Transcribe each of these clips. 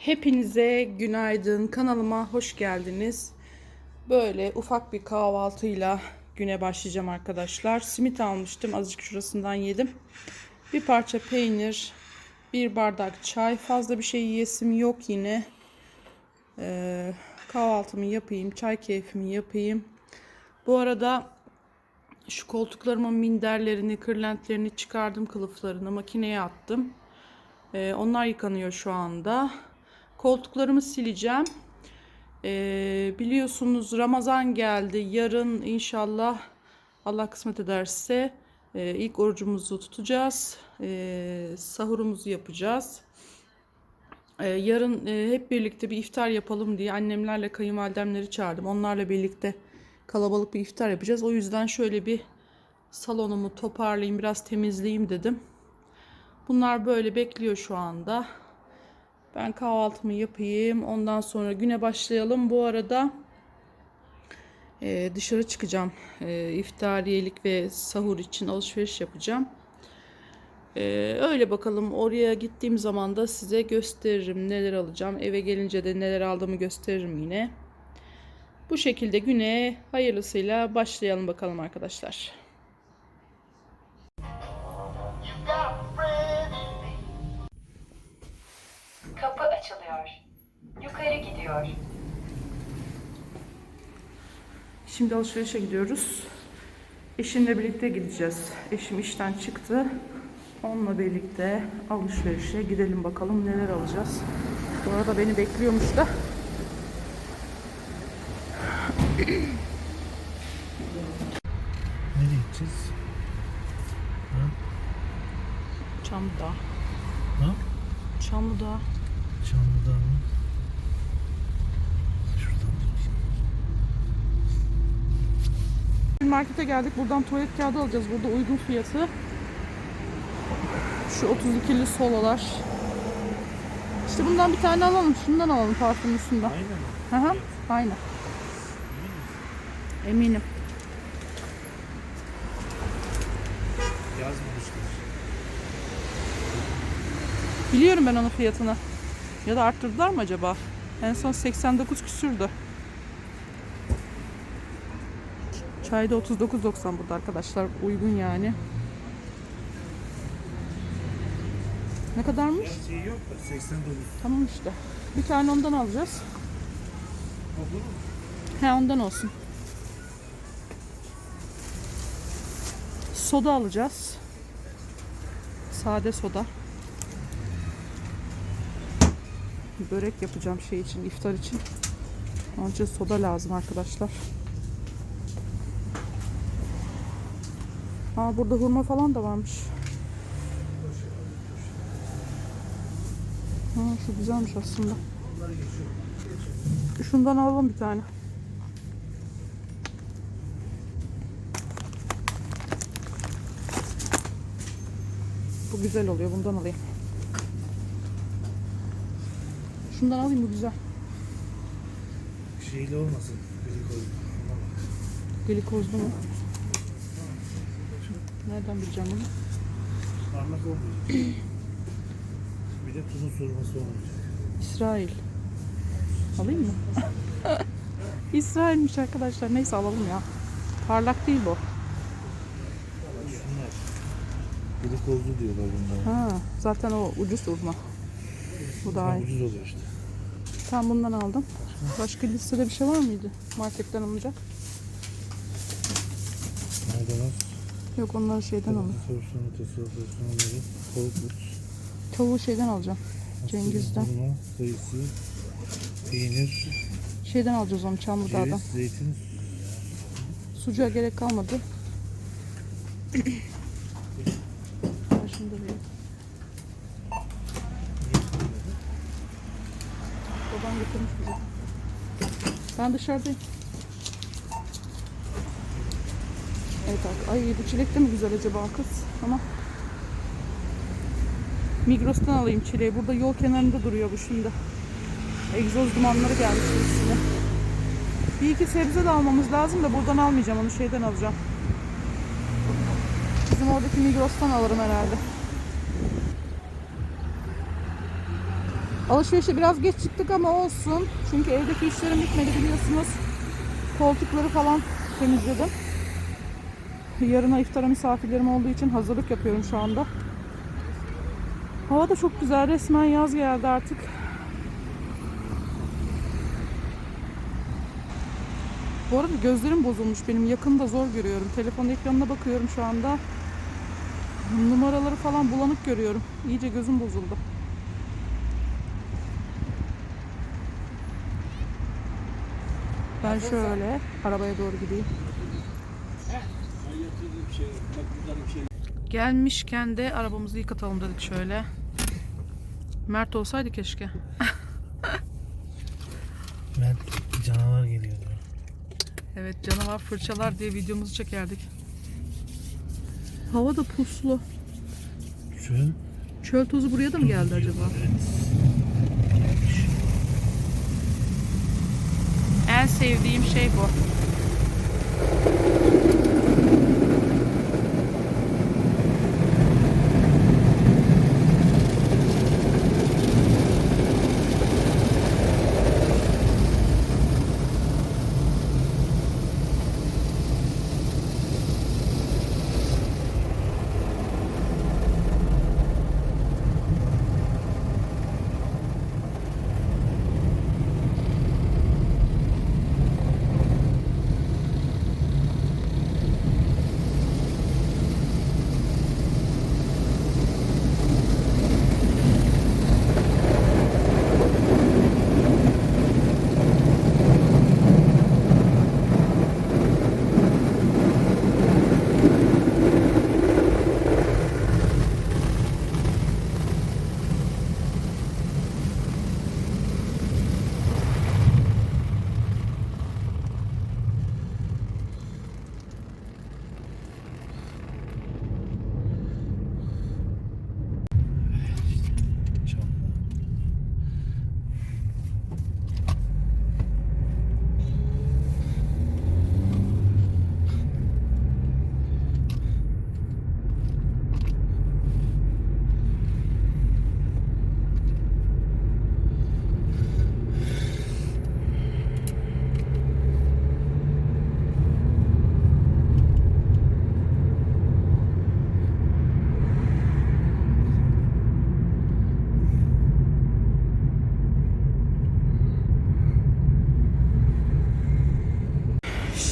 Hepinize günaydın. Kanalıma hoş geldiniz. Böyle ufak bir kahvaltıyla güne başlayacağım arkadaşlar. Simit almıştım. Azıcık şurasından yedim. Bir parça peynir, bir bardak çay. Fazla bir şey yiyesim yok yine. Ee, kahvaltımı yapayım, çay keyfimi yapayım. Bu arada şu koltuklarımın minderlerini, kırlentlerini çıkardım kılıflarını makineye attım. Ee, onlar yıkanıyor şu anda. Koltuklarımı sileceğim. Ee, biliyorsunuz Ramazan geldi. Yarın inşallah Allah kısmet ederse e, ilk orucumuzu tutacağız. Ee, sahurumuzu yapacağız. Ee, yarın e, hep birlikte bir iftar yapalım diye annemlerle kayınvalidemleri çağırdım. Onlarla birlikte kalabalık bir iftar yapacağız. O yüzden şöyle bir salonumu toparlayayım, biraz temizleyeyim dedim. Bunlar böyle bekliyor şu anda. Ben kahvaltımı yapayım. Ondan sonra güne başlayalım. Bu arada e, dışarı çıkacağım. E, iftariyelik ve sahur için alışveriş yapacağım. E, öyle bakalım. Oraya gittiğim zaman da size gösteririm neler alacağım. Eve gelince de neler aldığımı gösteririm yine. Bu şekilde güne hayırlısıyla başlayalım bakalım arkadaşlar. Açılıyor. Yukarı gidiyor. Şimdi alışverişe gidiyoruz. Eşimle birlikte gideceğiz. Eşim işten çıktı. Onunla birlikte alışverişe gidelim bakalım neler alacağız. Bu arada beni bekliyormuş da. Nereye gideceğiz? Çamlıdağ. Ha? Çamlıdağ. Mı? Şuradan Bir markete geldik. Buradan tuvalet kağıdı alacağız. Burada uygun fiyatı. Şu 32'li solalar. İşte bundan bir tane alalım. Şundan alalım parfümlüsünden. Aynen mi? Hı hı. Aynen. Eminim. Yazmamışlar. Biliyorum ben onun fiyatını. Ya da arttırdılar mı acaba? En son 89 küsürdü. Çayda 39.90 burada arkadaşlar. Uygun yani. Ne kadarmış? Şey yok da 89. Tamam işte. Bir tane ondan alacağız. Olur mu? He ondan olsun. Soda alacağız. Sade soda. Börek yapacağım şey için, iftar için. Onun için soda lazım arkadaşlar. Aa burada hurma falan da varmış. Ha, şu güzelmiş aslında. Şundan alalım bir tane. Bu güzel oluyor. Bundan alayım. Şundan alayım bu güzel. Şeyli olmasın. Glikoz. Glikozlu mu? Nereden bileceğim bunu? Parmak olmayacak. Bir de tuzun sorması olmayacak. İsrail. Alayım mı? İsrail'miş arkadaşlar. Neyse alalım ya. Parlak değil bu. Şunlar. Glikozlu diyorlar bunlara. Ha, zaten o ucuz urma. Bu daha iyi. Ucuz oluyor işte. Tam bundan aldım. Başka listede bir şey var mıydı? Marketten alınacak. Var? Yok onları şeyden alın. Sorusunu, Tavuğu şeyden alacağım. Cengiz'den. hurma, kayısı, peynir, Şeyden alacağız onu Çamlıdağ'dan. ceviz, zeytin, Sucuğa gerek kalmadı. Ben şunu da vereyim. Babam getirmiş bize. Ben dışarıdayım. Evet abi. Ay bu çilek de mi güzel acaba kız? Ama Migros'tan alayım çileği. Burada yol kenarında duruyor bu şimdi. Egzoz dumanları gelmiş üstüne. Bir iki sebze de almamız lazım da buradan almayacağım onu şeyden alacağım. Bizim oradaki Migros'tan alırım herhalde. Alışverişe biraz geç çıktık ama olsun. Çünkü evdeki işlerim bitmedi biliyorsunuz. Koltukları falan temizledim. Yarına iftara misafirlerim olduğu için hazırlık yapıyorum şu anda. Hava da çok güzel. Resmen yaz geldi artık. Bu arada gözlerim bozulmuş benim. Yakında zor görüyorum. Telefon ekranına bakıyorum şu anda. Numaraları falan bulanık görüyorum. İyice gözüm bozuldu. Ben şöyle arabaya doğru gideyim. Gelmişken de arabamızı yıkatalım dedik şöyle. Mert olsaydı keşke. Mert canavar geliyor diyor. Evet canavar fırçalar diye videomuzu çekerdik. Hava da puslu. Çöl. Çöl tozu buraya da mı geldi acaba? Evet. En sevdiğim şey bu.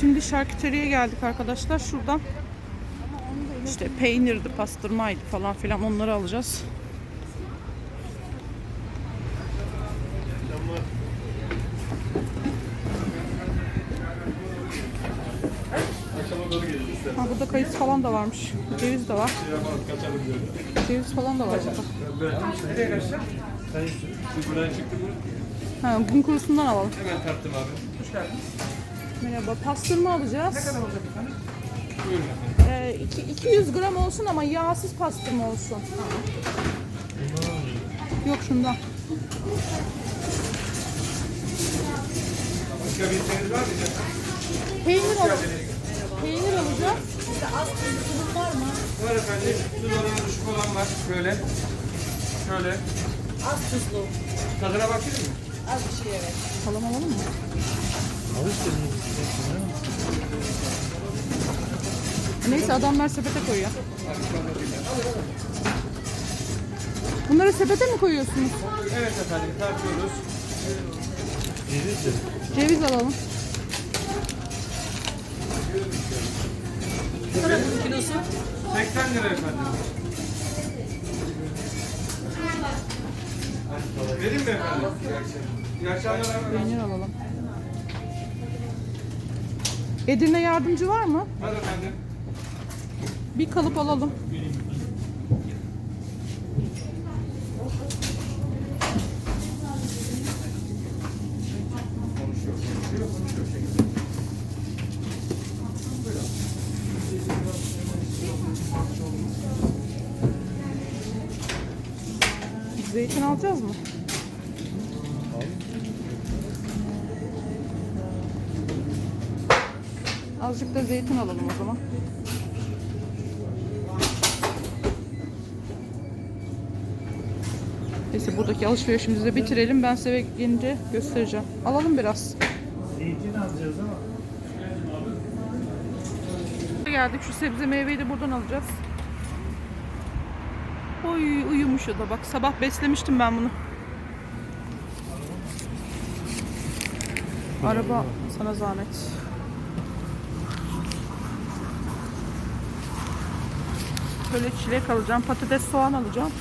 Şimdi şarküteriye geldik arkadaşlar. Şuradan işte peynirdi, pastırmaydı falan filan onları alacağız. Ha, burada kayısı falan da varmış. Ceviz de var. Ceviz falan da var burada. Ha, gün kurusundan alalım. Hemen tarttım abi. Hoş geldiniz. Merhaba. Pastırma alacağız. Ne kadar olacak efendim? Buyurun efendim. Ee, iki- 200 gram olsun ama yağsız pastırma olsun. Yok şundan. Başka bir isteğiniz var mı? Peynir al. Peynir alacağız. Var efendim. Tuz oranı düşük olan var. Şöyle. Şöyle. Az tuzlu. Tadına bakayım mı? Az bir şey evet. Salam alalım mı? Al işte. Neyse adamlar sepete koyuyor. Bunları sepete mi koyuyorsunuz? Evet efendim. Tartıyoruz. Ceviz de. Ceviz alalım. Ne kadar bunun kilosu? 80 lira efendim. Vereyim mi efendim? İyi akşamlar. Peynir alalım. Edirne yardımcı var mı? Var efendim. Bir kalıp alalım. Zeytin alacağız mı? Azıcık da zeytin alalım o zaman. Neyse buradaki alışverişimizi de bitirelim. Ben size gelince göstereceğim. Alalım biraz. Zeytin alacağız ama. Geldik. Şu sebze meyveyi de buradan alacağız. Oy uyumuş o da bak. Sabah beslemiştim ben bunu. Araba sana zahmet. Böyle çilek alacağım. Patates soğan alacağım.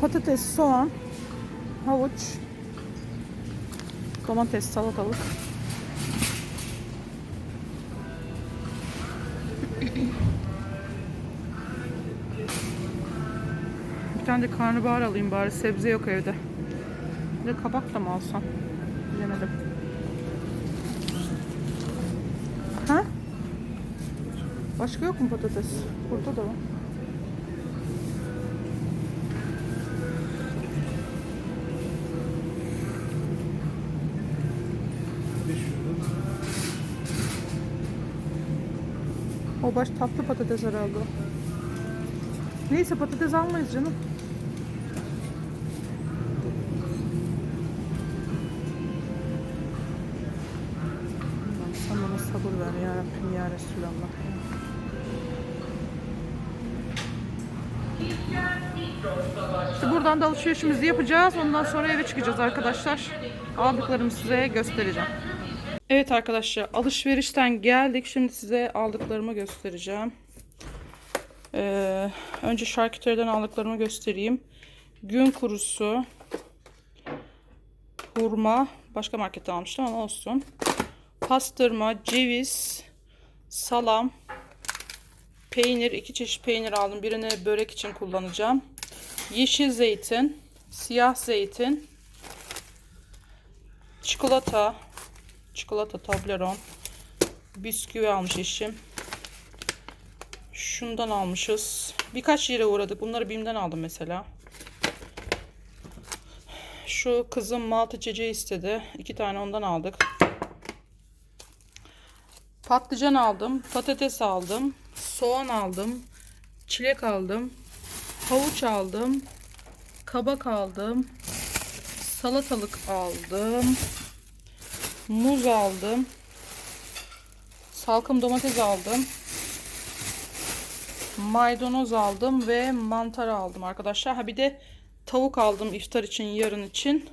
Patates, soğan, havuç, domates, salatalık. Bir tane de karnabahar alayım bari. Sebze yok evde. Bir de kabak da mı alsam? Bilemedim. Ha? Başka yok mu patates? Burada da var. O baş tatlı patates herhalde. o. Neyse patates almayız canım. Sen bana sabır ver ya Rabbim ya Resulallah. İşte buradan da alışverişimizi yapacağız. Ondan sonra eve çıkacağız arkadaşlar. Aldıklarımı size göstereceğim. Evet arkadaşlar alışverişten geldik. Şimdi size aldıklarımı göstereceğim. Ee, önce şarküteriden aldıklarımı göstereyim. Gün kurusu, hurma, başka marketten almıştım ama olsun. Pastırma, ceviz, salam, peynir, iki çeşit peynir aldım. Birini börek için kullanacağım. Yeşil zeytin, siyah zeytin, çikolata, çikolata Toblerone, bisküvi almış eşim. Şundan almışız. Birkaç yere uğradık. Bunları BİM'den aldım mesela. Şu kızım malt içeceği istedi. İki tane ondan aldık. Patlıcan aldım. Patates aldım. Soğan aldım. Çilek aldım. Havuç aldım. Kabak aldım. Salatalık aldım. Muz aldım. Salkım domates aldım. Maydanoz aldım ve mantar aldım arkadaşlar. Ha bir de tavuk aldım iftar için yarın için.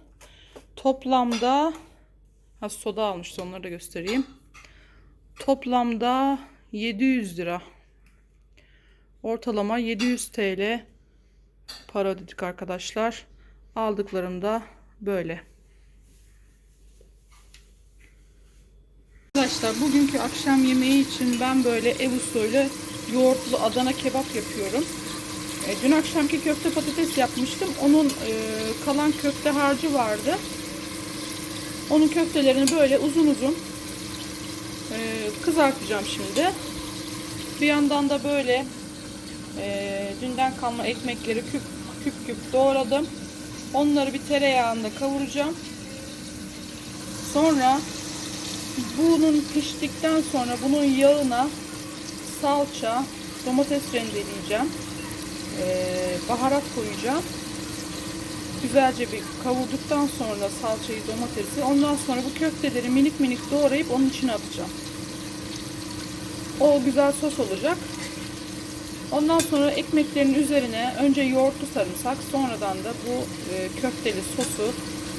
Toplamda ha soda almıştı onları da göstereyim. Toplamda 700 lira. Ortalama 700 TL para ödedik arkadaşlar. Aldıklarım da böyle. Arkadaşlar bugünkü akşam yemeği için ben böyle ev usulü yoğurtlu Adana kebap yapıyorum. E, dün akşamki köfte patates yapmıştım. Onun e, kalan köfte harcı vardı. Onun köftelerini böyle uzun uzun e, kızartacağım şimdi. Bir yandan da böyle e, dünden kalma ekmekleri küp küp küp doğradım. Onları bir tereyağında kavuracağım. Sonra bunun piştikten sonra bunun yağına salça, domates rendeleyeceğim. Ee, baharat koyacağım. Güzelce bir kavurduktan sonra salçayı, domatesi. Ondan sonra bu köfteleri minik minik doğrayıp onun içine atacağım. O güzel sos olacak. Ondan sonra ekmeklerin üzerine önce yoğurtlu sarımsak, sonradan da bu e, köfteli sosu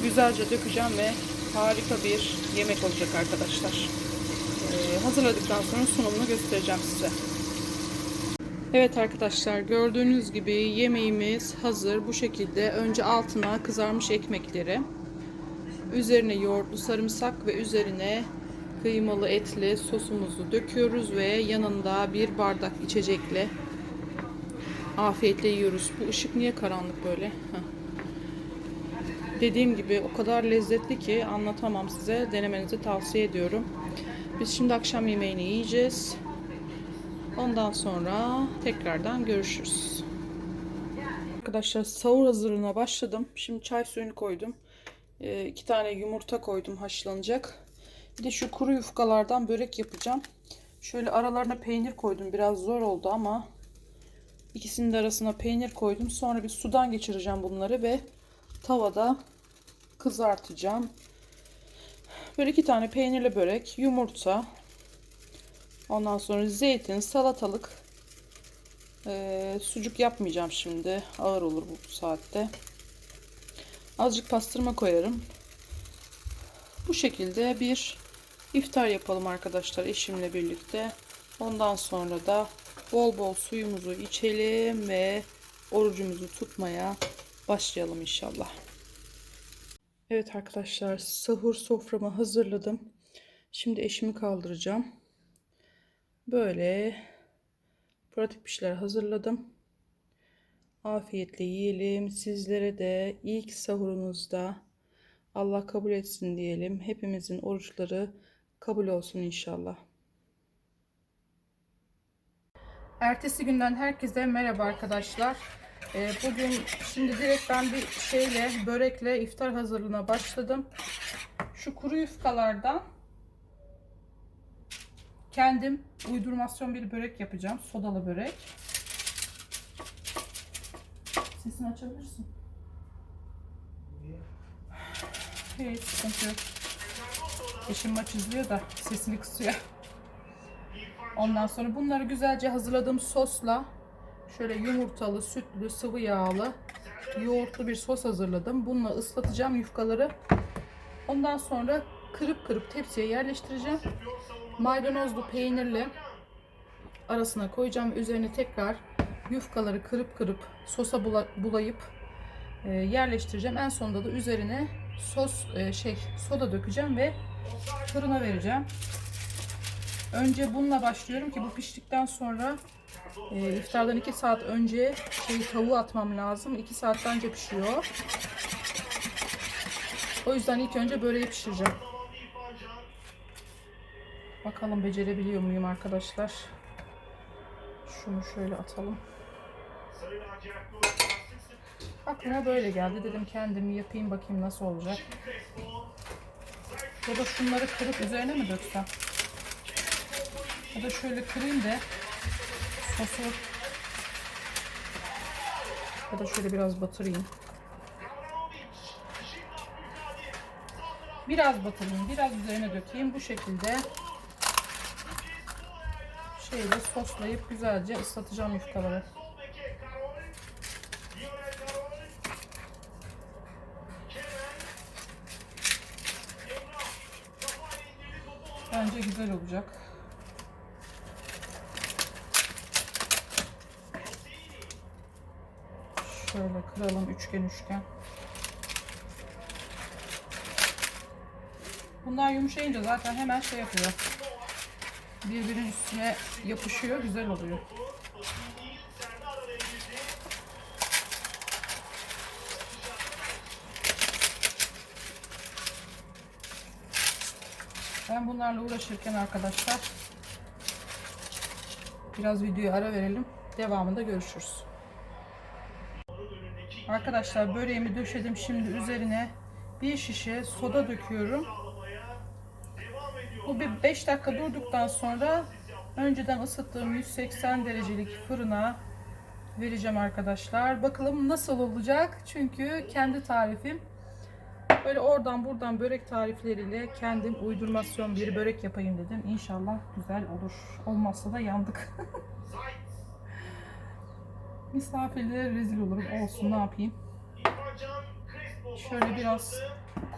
güzelce dökeceğim ve harika bir yemek olacak arkadaşlar. Ee, hazırladıktan sonra sunumunu göstereceğim size. Evet arkadaşlar gördüğünüz gibi yemeğimiz hazır. Bu şekilde önce altına kızarmış ekmekleri, üzerine yoğurtlu sarımsak ve üzerine kıymalı etli sosumuzu döküyoruz ve yanında bir bardak içecekle afiyetle yiyoruz. Bu ışık niye karanlık böyle? Heh. Dediğim gibi o kadar lezzetli ki anlatamam size. Denemenizi tavsiye ediyorum. Biz şimdi akşam yemeğini yiyeceğiz. Ondan sonra tekrardan görüşürüz. Arkadaşlar sahur hazırlığına başladım. Şimdi çay suyunu koydum. Ee, iki tane yumurta koydum haşlanacak. Bir de şu kuru yufkalardan börek yapacağım. Şöyle aralarına peynir koydum. Biraz zor oldu ama ikisinin de arasına peynir koydum. Sonra bir sudan geçireceğim bunları ve tavada kızartacağım. Böyle iki tane peynirli börek, yumurta, ondan sonra zeytin, salatalık, ee, sucuk yapmayacağım şimdi. Ağır olur bu saatte. Azıcık pastırma koyarım. Bu şekilde bir iftar yapalım arkadaşlar eşimle birlikte. Ondan sonra da bol bol suyumuzu içelim ve orucumuzu tutmaya başlayalım inşallah. Evet arkadaşlar sahur soframı hazırladım. Şimdi eşimi kaldıracağım. Böyle pratik bir şeyler hazırladım. Afiyetle yiyelim. Sizlere de ilk sahurunuzda Allah kabul etsin diyelim. Hepimizin oruçları kabul olsun inşallah. Ertesi günden herkese merhaba arkadaşlar. Ee, bugün şimdi direkt ben bir şeyle börekle iftar hazırlığına başladım. Şu kuru yufkalardan kendim uydurmasyon bir börek yapacağım. Sodalı börek. Sesini açabilirsin. Hiç sıkıntı yok. Eşim maç izliyor da sesini kısıyor. Ondan sonra bunları güzelce hazırladığım sosla şöyle yumurtalı, sütlü, sıvı yağlı, yoğurtlu bir sos hazırladım. Bununla ıslatacağım yufkaları. Ondan sonra kırıp kırıp tepsiye yerleştireceğim. Maydanozlu peynirli arasına koyacağım üzerine tekrar yufkaları kırıp kırıp sosa bula- bulayıp e, yerleştireceğim. En sonunda da üzerine sos e, şey soda dökeceğim ve fırına vereceğim. Önce bununla başlıyorum ki bu piştikten sonra e, iftardan 2 saat önce şeyi tavuğu atmam lazım. 2 saat önce pişiyor. O yüzden ilk önce böreği pişireceğim. Bakalım becerebiliyor muyum arkadaşlar. Şunu şöyle atalım. Aklıma böyle geldi. Dedim kendimi yapayım bakayım nasıl olacak. Ya da şunları kırıp üzerine mi döksem? Ya da şöyle kırayım da sosu ya da şöyle biraz batırayım. Biraz batırayım, biraz üzerine dökeyim. Bu şekilde şeyle soslayıp güzelce ıslatacağım yufkaları. Bence güzel olacak. Şöyle kıralım üçgen üçgen. Bunlar yumuşayınca zaten hemen şey yapıyor. Birbirinin üstüne yapışıyor, güzel oluyor. Ben bunlarla uğraşırken arkadaşlar biraz videoya ara verelim. Devamında görüşürüz. Arkadaşlar böreğimi döşedim. Şimdi üzerine bir şişe soda döküyorum. Bu bir 5 dakika durduktan sonra önceden ısıttığım 180 derecelik fırına vereceğim arkadaşlar. Bakalım nasıl olacak? Çünkü kendi tarifim. Böyle oradan buradan börek tarifleriyle kendim uydurmasyon bir börek yapayım dedim. İnşallah güzel olur. Olmazsa da yandık. Misafirlere rezil olurum. Olsun ne yapayım. Şöyle biraz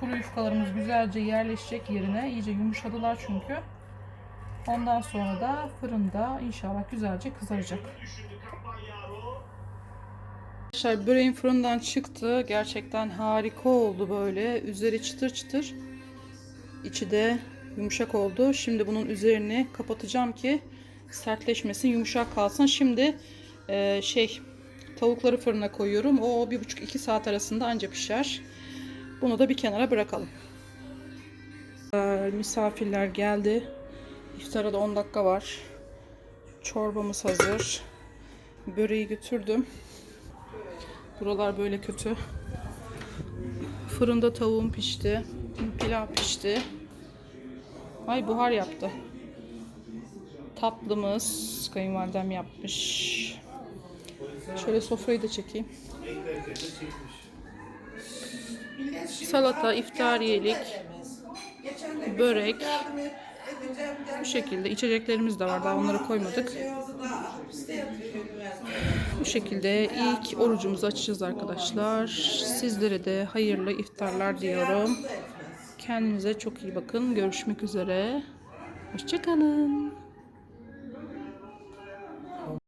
kuru yufkalarımız güzelce yerleşecek yerine. İyice yumuşadılar çünkü. Ondan sonra da fırında inşallah güzelce kızaracak. Arkadaşlar böreğin fırından çıktı. Gerçekten harika oldu böyle. Üzeri çıtır çıtır. İçi de yumuşak oldu. Şimdi bunun üzerini kapatacağım ki sertleşmesin, yumuşak kalsın. Şimdi e, şey tavukları fırına koyuyorum. O bir buçuk iki saat arasında anca pişer. Bunu da bir kenara bırakalım. Ee, Misafirler geldi. İftara da 10 dakika var. Çorbamız hazır. Böreği götürdüm. Buralar böyle kötü. Fırında tavuğum pişti. Pilav pişti. Ay buhar yaptı. Tatlımız kayınvalidem yapmış. Şöyle sofrayı da çekeyim. Salata, iftariyelik, börek. Bu şekilde içeceklerimiz de var. Daha onları koymadık. Bu şekilde ilk orucumuzu açacağız arkadaşlar. Sizlere de hayırlı iftarlar diyorum. Kendinize çok iyi bakın. Görüşmek üzere. Hoşçakalın.